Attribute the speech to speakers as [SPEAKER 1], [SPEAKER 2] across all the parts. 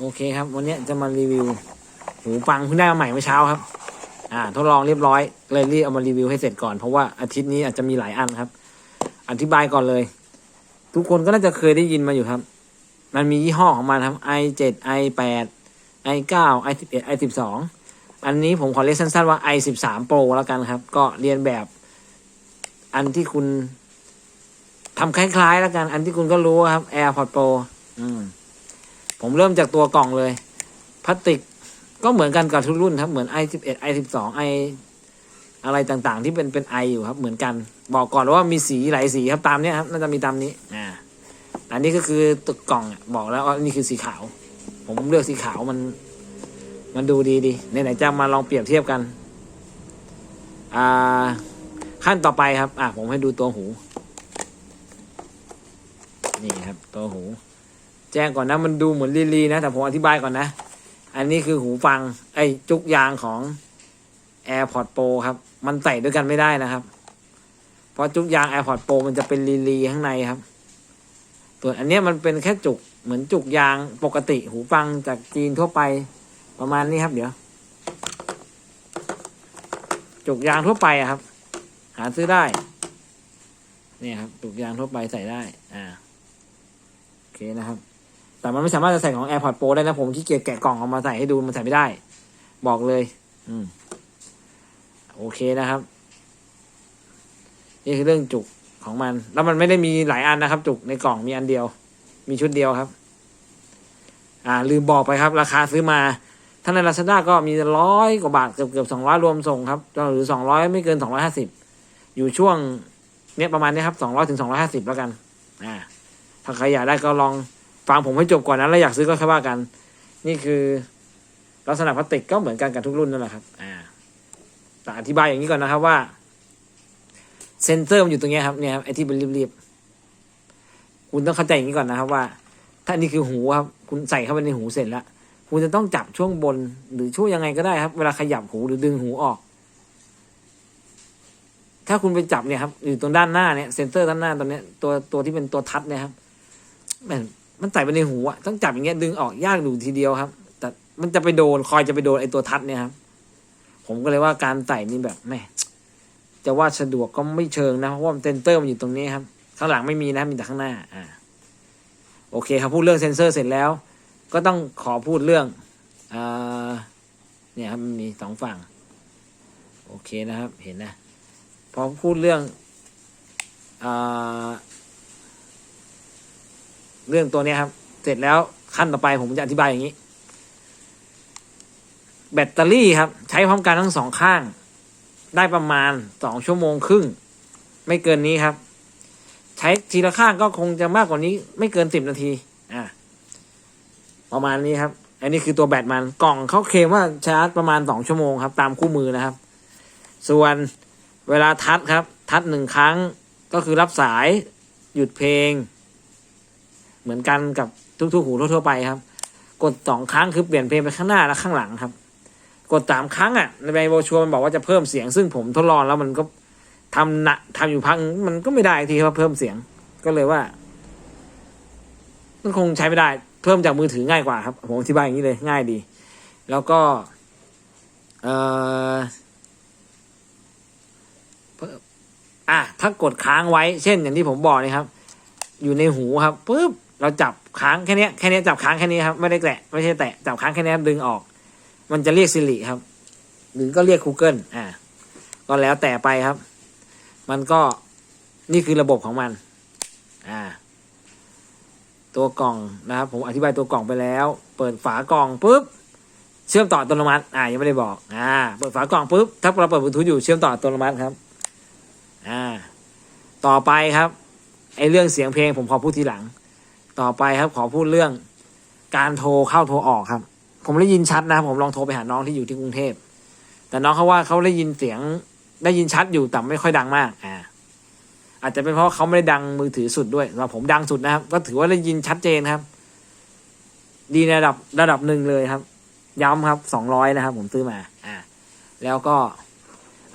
[SPEAKER 1] โอเคครับ วันนี้จะมารีวิว หูฟังเพิ่งได้มาใหม่เมื่อเช้าครับ อ่า ทดลองเรียบร้อยเลยรีบเอามารีวิวให้เสร็จก่อนเพราะว่าอาทิตย์นี้อาจจะมีหลายอันครับ อธิบายก่อนเลย ทุกคนก็น่าจะเคยได้ยินมาอยู่ครับ มันมียี่ห้อของมันครับ i7 i8 i9 i11 i12 อันนี้ผมขอเรียกสั้นๆว่า i13 Pro แล้วกันครับ ก็เรียนแบบอันที่คุณทำคล้ายๆแล้วกัน อันที่คุณก็รู้ครับ AirPods Pro อืม ผมเริ่มจากตัวกล่องเลยพลาสติกก็เหมือนกันกับทุกรุ่นครับ เหมือน i11 i12 i อะไรต่างๆ ที่เป็นเป็น i อยู่ครับ เหมือนกัน บอกก่อนว่ามีสีหลายสีครับตามเนี้ยครับน่าจะมีตามนี้อ่าอันนี้ก็คือตัวกล่องบอกแล้วว่านี่คือสีขาว ผมเลือกสีขาวมัน มันดูดีดีไหนๆจะมาลองเปรียบเทียบกันอ่าขั้นต่อไปครับ อะผมให้ดูตัวหู นี่ครับ ตัวหู แจ้งก่อนนะมันดูเหมือนลีลีนะแต่ผมอธิบายก่อนนะ อันนี้คือหูฟังไอ้จุกยางของ AirPods Pro ครับ มันใส่ด้วยกันไม่ได้นะครับ เพราะจุกยาง AirPods Pro มันจะเป็นลีลีข้างในครับส่วนอันนี้มันเป็นแค่จุกเหมือนจุกยางปกติหูฟังจากจีนทั่วไปประมาณนี้ครับ เดี๋ยว จุกยางทั่วไปครับ หาซื้อได้นี่ครับจุกยางทั่วไปใส่ได้ อ่า โอเคนะครับ แต่มันไม่สามารถจะใส่ของ AirPods Pro ได้นะผมขี้เกียจแกะกล่องออกมาใส่ให้ดูมันใส่ไม่ได้ บอกเลย อืม โอเคนะครับ นี่คือเรื่องจุกของมัน แล้วมันไม่ได้มีหลายอันนะครับ จุกในกล่องมีอันเดียว มีชุดเดียวครับ อ่า ลืมบอกไปครับ ราคาซื้อมาถ้าในลาซาด้าก็มีร้อยกว่าบาทเกือบเกือบสองร้อยรวมส่งครับหรือสองร้อยไม่เกินสองร้อยห้าสิบอยู่ช่วงเนี้ยประมาณนี้ครับสองร้อยถึงสองร้อยห้าสิบแล้วกัน อ่าถ้าใครอยากได้ก็ลอง ฟังผมให้จบก่อนนะแล้วอยากซื้อก็ค่อยว่ากัน นี่คือลักษณะพลาสติกก็เหมือนกันกับทุกรุ่นนั่นแหละครับ อ่าแต่อธิบายอย่างนี้ก่อนนะครับว่า เซนเซอร์มันอยู่ตรงเนี้ยครับเนี่ยครับไอ้ที่เป็นรีบๆคุณต้องเข้าใจอย่างนี้ก่อนนะครับว่า ถ้านี่คือหูครับ คุณใส่เข้าไปในหูเสร็จแล้วคุณจะต้องจับช่วงบนหรือช่วงยังไงก็ได้ครับ เวลาขยับหูหรือดึงหูออก ถ้าคุณไปจับเนี่ยครับอยู่ตรงด้านหน้าเนี่ยเซนเซอร์ด้านหน้าตรงเนี้ยตัวตัวที่เป็นตัวทัดเนี่ยครับ มันใส่ไปในหูอะต้องจับอย่างเงี้ยดึงออกยากดูทีเดียวครับ แต่มันจะไปโดนคอยจะไปโดนไอ้ตัวทัดเนี่ยครับ ผมก็เลยว่าการใส่นี่แบบแม่จะว่าสะดวกก็ไม่เชิงนะเพราะว่าเซนเซอร์มันอยู่ตรงนี้ครับ ข้างหลังไม่มีนะมีแต่ข้างหน้า อ่า โอเคครับพูดเรื่องเซนเซอร์เสร็จแล้ว ก็ต้องขอพูดเรื่องอ่าเนี่ยครับมีสองฝั่ง โอเคนะครับ เห็นนะพอพูดเรื่องอา เรื่องตัวนี้ครับ เสร็จแล้วขั้นต่อไปผมจะอธิบายอย่างนี้ แบตเตอรี่ครับ ใช้พร้อมกันทั้งสองข้าง ได้ประมาณสองชั่วโมงครึ่ง ไม่เกินนี้ครับ ใช้ทีละข้างก็คงจะมากกว่านี้ ไม่เกินสิบนาที อ่าประมาณนี้ครับ อันนี้คือตัวแบตมันกล่องเขาเคลมว่าชาร์จประมาณสองชั่วโมงครับ ตามคู่มือนะครับ ส่วนเวลาทัดครับ ทัดหนึ่งครั้งก็คือรับสายหยุดเพลง เหมือนกันกับทุกๆหูทั่วๆไปครับ กดสองครั้งคือเปลี่ยนเพลงไปข้างหน้าและข้างหลังครับ กดสามครั้งอะในใบโบชัวมันบอกว่าจะเพิ่มเสียง ซึ่งผมทดลองแล้วมันก็ทำหนะทำอยู่พักมันก็ไม่ได้ทีครับเพิ่มเสียงก็เลยว่า มันคงใช้ไม่ได้ เพิ่มจากมือถือง่ายกว่าครับ ผมอธิบายอย่างนี้เลยง่ายดี แล้วก็ เอ่ออะถ้ากดค้างไว้ เช่นอย่างที่ผมบอกนี่ครับ อยู่ในหูครับปุ๊บ เราจับค้างแค่นี้แค่นี้จับค้างแค่นี้ครับไม่ได้แตะไม่ใช่แตะจับค้างแค่นี้ดึงออก มันจะเรียกสิริครับ หรือก็เรียก Google อ่าก็แล้วแต่ไปครับ มันก็นี่คือระบบของมัน อ่า ตัวกล่องนะครับ ผมอธิบายตัวกล่องไปแล้ว เปิดฝากล่องปุ๊บเชื่อมต่ออัตโนมัติ อ่า ยังไม่ได้บอก อ่า เปิดฝากล่องปุ๊บ ถ้าเราเปิดบลูทูธอยู่ เชื่อมต่ออัตโนมัติครับ อ่า ต่อไปครับ ไอเรื่องเสียงเพลงผมขอพูดทีหลัง ต่อไปครับขอพูดเรื่อง การโทรเข้าโทรออกครับ ผมได้ยินชัดนะครับผมลองโทรไปหาน้องที่อยู่ที่กรุงเทพแต่น้องเขาว่าเขาได้ยินเสียงได้ยินชัดอยู่แต่ไม่ค่อยดังมากอ่าอาจจะเป็นเพราะเขาไม่ได้ดังมือถือสุดด้วยแต่ผมดังสุดนะครับ ก็ถือว่าได้ยินชัดเจนครับ ดีในระดับระดับหนึ่งเลยครับ ย้ำครับสองร้อยนะครับ ผมซื้อมา อ่า แล้วก็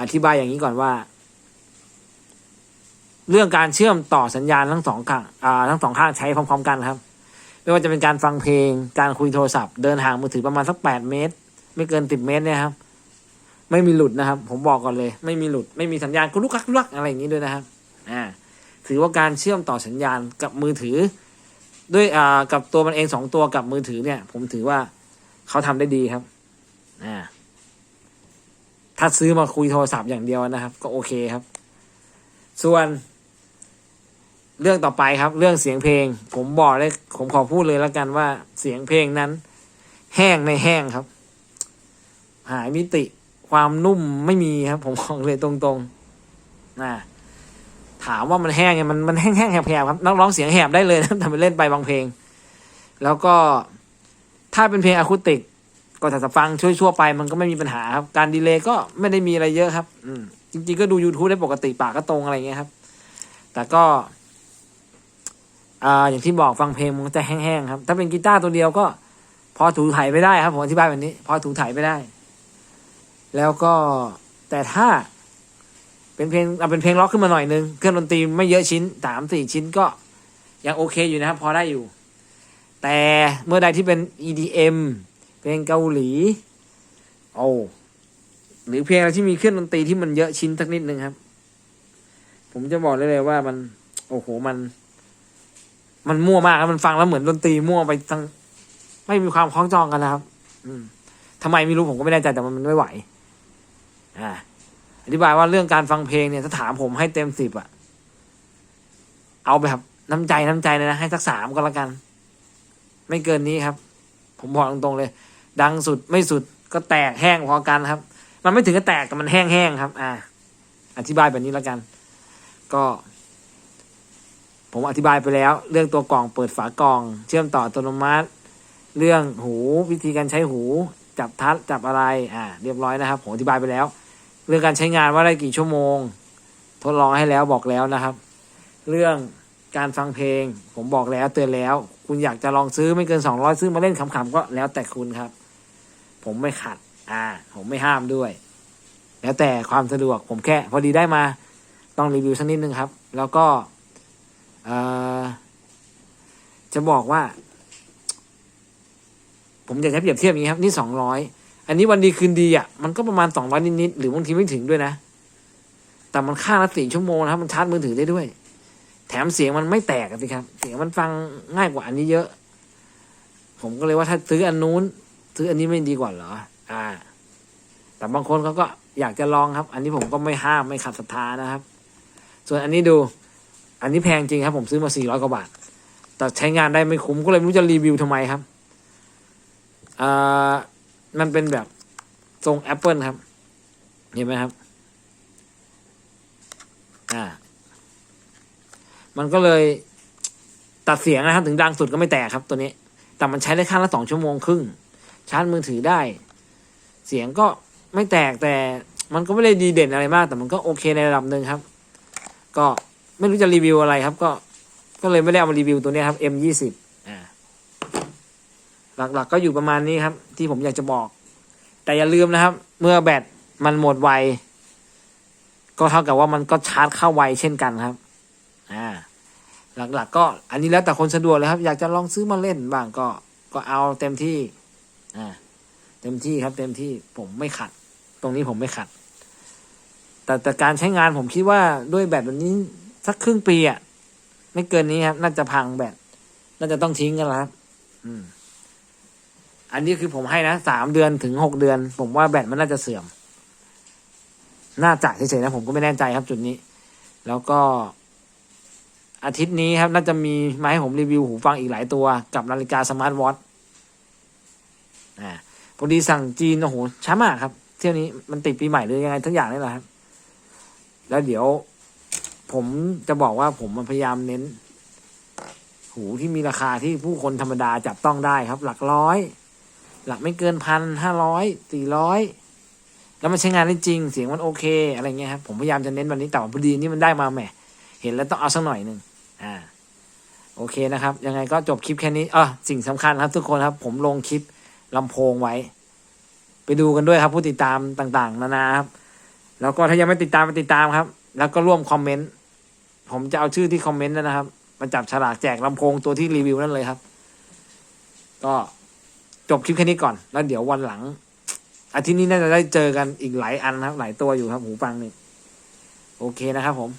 [SPEAKER 1] อธิบายอย่างนี้ก่อนว่า เรื่องการเชื่อมต่อสัญญาณทั้งสองข้างทั้งสองข้างใช้พร้อม ๆ กันครับ ไม่ว่าจะเป็นการฟังเพลง การคุยโทรศัพท์ เดินห่างมือถือประมาณสักแปดเมตร ไม่เกินสิบเมตรเนี่ยครับ ไม่มีหลุดนะครับ ผมบอกก่อนเลย ไม่มีหลุด ไม่มีสัญญาณกุลุกักกุลักอะไรอย่างนี้ด้วยนะครับ อ่า ถือว่าการเชื่อมต่อสัญญาณกับมือถือ ด้วยอ่ากับตัวมันเองสองตัวกับมือถือเนี่ย ผมถือว่าเขาทำได้ดีครับ อ่า ถ้าซื้อมาคุยโทรศัพท์อย่างเดียวนะครับ ก็โอเคครับ ส่วน เรื่องต่อไปครับ เรื่องเสียงเพลง ผมบอกเลยผมขอพูดเลยแล้วกันว่าเสียงเพลงนั้น แห้งในแห้งครับ หายมิติความนุ่มไม่มีครับ ผมบอกเลยตรงๆนะถามว่ามันแห้งไงมันมันแห้งแห้งๆแหบครับนักร้องเสียงแหบได้เลยนะทำไปเล่นไปบางเพลง แล้วก็ถ้าเป็นเพลงอะคูติก ก็ถ้าฟังช่วยๆไป มันก็ไม่มีปัญหาครับ การดีเลย์ก็ไม่ได้มีอะไรเยอะครับ อืมจริงๆก็ดู YouTube ได้ปกติปากก็ตรงอะไรเงี้ยครับ แต่ก็ อ่าอย่างที่บอกฟังเพลงมันจะแห้งๆครับ ถ้าเป็นกีตาร์ตัวเดียวก็ พอถูถ่ายไปได้ครับผมอธิบายแบบนี้ พอถูถ่ายไปได้ แล้วก็แต่ถ้า เป็นเพลงเอาเป็นเพลงล็อกขึ้นมาหน่อยนึงเครื่องดนตรีไม่เยอะชิ้นสามสี่ชิ้นก็ยังโอเคอยู่นะครับ พอได้อยู่ แต่เมื่อใดที่เป็น EDM เพลงเกาหลีโอ้หรือเพลงอะไรที่มีเครื่องดนตรีที่มันเยอะชิ้นสักนิดนึงครับ ผมจะบอกเลยเลยว่ามัน โอ้โหมัน มันมั่วมากครับมันฟังแล้วเหมือนดนตรีมั่วไปทั้ง ไม่มีความคล้องจองกันนะครับ อืมทำไมไม่รู้ผมก็ไม่แน่ใจแต่มันไม่ไหว อ่า อธิบายว่าเรื่องการฟังเพลงเนี่ยถ้าถามผมให้เต็มสิบอะเอาแบบน้ำใจน้ำใจเลยนะให้สักสามก็แล้วกัน ไม่เกินนี้ครับ ผมบอกตรงๆเลย ดังสุดไม่สุดก็แตกแห้งพอกันครับ มันไม่ถึงกับแตกแต่มันแห้งๆครับ อ่า อธิบายแบบนี้แล้วกัน ก็ ผมอธิบายไปแล้ว เรื่องตัวกล่องเปิดฝากล่อง เชื่อมต่ออัตโนมัติ เรื่องหูวิธีการใช้หูจับทัดจับอะไรอ่าเรียบร้อยนะครับ ผมอธิบายไปแล้ว เรื่องการใช้งานว่าได้กี่ชั่วโมง ทดลองให้แล้วบอกแล้วนะครับ เรื่องการฟังเพลง ผมบอกแล้วเตือนแล้ว คุณอยากจะลองซื้อไม่เกินสองร้อยซื้อมาเล่นขำๆก็แล้วแต่คุณครับ ผมไม่ขัด อ่า ผมไม่ห้ามด้วย แล้วแต่ความสะดวกผมแค่พอดีได้มา ต้องรีวิวสักนิดนึงครับ แล้วก็ จะบอกว่า ผมอยากจะเปรียบเทียบอย่างนี้ครับ นี่สองร้อยอันนี้วันดีคืนดีอะมันก็ประมาณสองร้อยนิดๆหรือบางทีไม่ถึงด้วยนะ แต่มันค่าละสี่ชั่วโมงนะครับ มันชาร์จมือถือได้ด้วย แถมเสียงมันไม่แตกสิครับ เสียงมันฟังง่ายกว่าอันนี้เยอะ ผมก็เลยว่าถ้าซื้ออันนู้นซื้ออันนี้ไม่ดีกว่าเหรอ อ่า แต่บางคนเขาก็อยากจะลองครับ อันนี้ผมก็ไม่ห้ามไม่ขัดศรัทธานะครับ ส่วนอันนี้ดู อันนี้แพงจริงครับผมซื้อมาสี่ร้อยกว่าบาท แต่ใช้งานได้ไม่คุ้มก็เลยไม่รู้จะรีวิวทำไมครับอ่ามันเป็นแบบทรงแอปเปิลครับ เห็นไหมครับ อ่า มันก็เลยตัดเสียงนะครับ ถึงดังสุดก็ไม่แตกครับตัวนี้ แต่มันใช้ได้ข้างละสองชั่วโมงครึ่ง ชาร์จมือถือได้ เสียงก็ไม่แตกแต่มันก็ไม่ได้ดีเด่นอะไรมาก แต่มันก็โอเคในระดับหนึ่งครับ ก็ ไม่รู้จะรีวิวอะไรครับ ก็ ก็เลยไม่ได้เอามารีวิวตัวเนี้ยครับ M ยี่สิบอ่าหลักๆก็อยู่ประมาณนี้ครับ ที่ผมอยากจะบอก แต่อย่าลืมนะครับ เมื่อแบตมันหมดไว ก็เท่ากับว่ามันก็ชาร์จเข้าไวเช่นกันครับ อ่า หลักๆก็อันนี้แล้วแต่คนสะดวกเลยครับ อยากจะลองซื้อมาเล่นบ้างก็ก็เอาเต็มที่ อ่า เต็มที่ครับ เต็มที่ผมไม่ขัด ตรงนี้ผมไม่ขัด แต่แต่การใช้งานผมคิดว่าด้วยแบตแบบนี้ สักครึ่งปีอะไม่เกินนี้ครับ น่าจะพังแบตน่าจะต้องทิ้งกันแล้วครับอืม อันนี้คือผมให้นะสามเดือนถึงหกเดือน ผมว่าแบตมันน่าจะเสื่อม น่าจะเฉยๆนะผมก็ไม่แน่ใจครับจุดนี้ แล้วก็อาทิตย์นี้ครับ น่าจะมีมาให้ผมรีวิวหูฟังอีกหลายตัว กับนาฬิกาสมาร์ทวอทอ่าพอดีสั่งจีนโอ้โหช้ามากครับ เที่ยวนี้มันติดปีใหม่หรือยังไงทั้งอย่างนี่แหละครับ แล้วเดี๋ยว ผมจะบอกว่าผมพยายามเน้น หูที่มีราคาที่ผู้คนธรรมดาจับต้องได้ครับ หลักร้อย หลักไม่เกินพันห้าร้อยสี่ร้อยแล้วมันใช้งานได้จริง เสียงมันโอเค อะไรเงี้ยครับผมพยายามจะเน้นวันนี้แต่ว่าพอดีนี่มันได้มาแหมเห็นแล้วต้องเอาสักหน่อยหนึ่งอ่า โอเคนะครับ ยังไงก็จบคลิปแค่นี้อะสิ่งสำคัญครับ ทุกคนครับ ผมลงคลิปลำโพงไว้ ไปดูกันด้วยครับ ผู้ติดตามต่างๆ นานาครับ แล้วก็ถ้ายังไม่ติดตามไปติดตามครับ แล้วก็ร่วมคอมเมนต์ ผมจะเอาชื่อที่คอมเมนต์นั่นนะครับมาจับฉลากแจกลำโพงตัวที่รีวิวนั่นเลยครับ ก็จบคลิปแค่นี้ก่อน แล้วเดี๋ยววันหลังอาทิตย์นี้น่าจะได้เจอกันอีกหลายอันนะครับ หลายตัวอยู่ครับหูฟังนี่โอเคนะครับผม